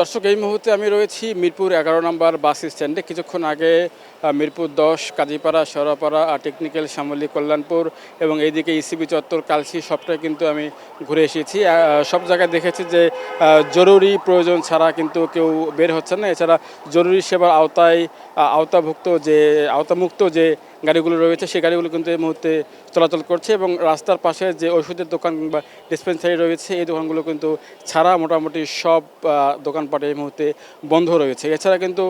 দর্শক, এই মুহূর্তে আমি রয়েছি মিরপুর এগারো নম্বর বাস স্ট্যান্ডে। কিছুক্ষণ আগে মিরপুর দশ, কাজীপাড়া, সরাপাড়া, আর টেকনিক্যাল শ্যামলী কল্যাণপুর এবং এইদিকে ইসিবি চত্বর, কালসি, সবটাই কিন্তু আমি ঘুরে এসেছি। সব জায়গায় দেখেছি যে জরুরি প্রয়োজন ছাড়া কিন্তু কেউ বের হচ্ছে না। এছাড়া জরুরি সেবার আওতায় আওতাভুক্ত যে, আওতামুক্ত যে গাড়িগুলো রয়েছে, সেই গাড়িগুলো কিন্তু এই মুহূর্তে চলাচল করছে এবং রাস্তার পাশে যে ওষুধের দোকান বা ডিসপেন্সারি রয়েছে, এই দোকানগুলো কিন্তু ছাড়া মোটামুটি সব দোকানপাট এই মুহূর্তে বন্ধ রয়েছে। এছাড়া কিন্তু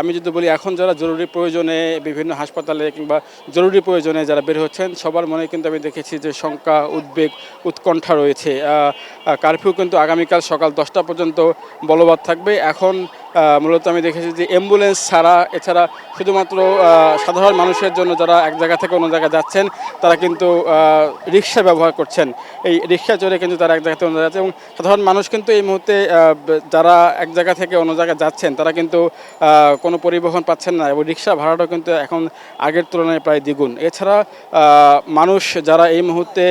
আমি যদি বলি, এখন যারা জরুরি প্রয়োজনে বিভিন্ন হাসপাতালে কিংবা জরুরি প্রয়োজনে যারা বের হচ্ছেন, সবার মনে কিন্তু আমি দেখেছি যে শঙ্কা, উদ্বেগ, উৎকণ্ঠা রয়েছে। কারফিউ কিন্তু আগামীকাল সকাল দশটা পর্যন্ত বলবৎ থাকবে। এখন মূলত আমি দেখেছি যে অ্যাম্বুলেন্স ছাড়া, এছাড়া শুধুমাত্র সাধারণ মানুষের জন্য যারা এক জায়গা থেকে অন্য জায়গায় যাচ্ছেন, তারা কিন্তু রিক্সা ব্যবহার করছেন। এই রিক্সা চড়ে কিন্তু তারা এক জায়গা থেকে অন্য জায়গায় যাচ্ছে এবং সাধারণ মানুষ কিন্তু এই মুহূর্তে যারা এক জায়গা থেকে অন্য জায়গায় যাচ্ছেন, তারা কিন্তু কোনো পরিবহন পাচ্ছেন না এবং রিক্সা ভাড়াটাও কিন্তু এখন আগের তুলনায় প্রায় দ্বিগুণ। এছাড়া মানুষ যারা এই মুহূর্তে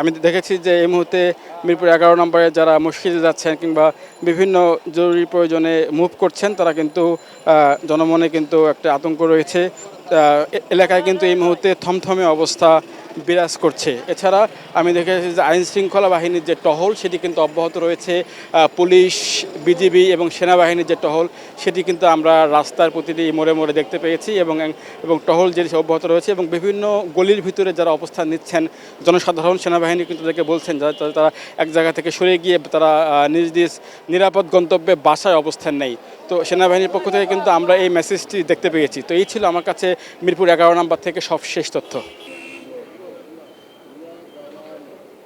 আমি দেখেছি যে এই মুহূর্তে মিরপুর এগারো নম্বরে যারা মসজিদে যাচ্ছেন কিংবা বিভিন্ন জরুরি প্রয়োজনে মুভ করছেন, তারা কিন্তু জনমনে কিন্তু একটা আতঙ্ক রয়েছে। এলাকায় কিন্তু এই মুহূর্তে থমথমে অবস্থা বিরাজ করছে। এছাড়া আমি দেখেছি যে আইন শৃঙ্খলা বাহিনীর যে টহল, সেটি কিন্তু অব্যাহত রয়েছে। পুলিশ, বিজিবি এবং সেনাবাহিনীর যে টহল, সেটি কিন্তু আমরা রাস্তার প্রতিটি মোড়ে মোড়ে দেখতে পেয়েছি এবং এবং টহল যে অব্যাহত রয়েছে এবং বিভিন্ন গলির ভিতরে যারা অবস্থান নিচ্ছেন, জনসাধারণ, সেনাবাহিনী কিন্তু তাদেরকে বলছেন যারা তারা- এক জায়গা থেকে সরে গিয়ে তারা নিজ নিজ নিরাপদ গন্তব্যে বাসায় অবস্থান নেই। তো সেনাবাহিনীর পক্ষ থেকে কিন্তু আমরা এই মেসেজটি দেখতে পেয়েছি। তো এই ছিল আমার কাছে মিরপুর এগারো নম্বর থেকে সব শেষ তথ্য।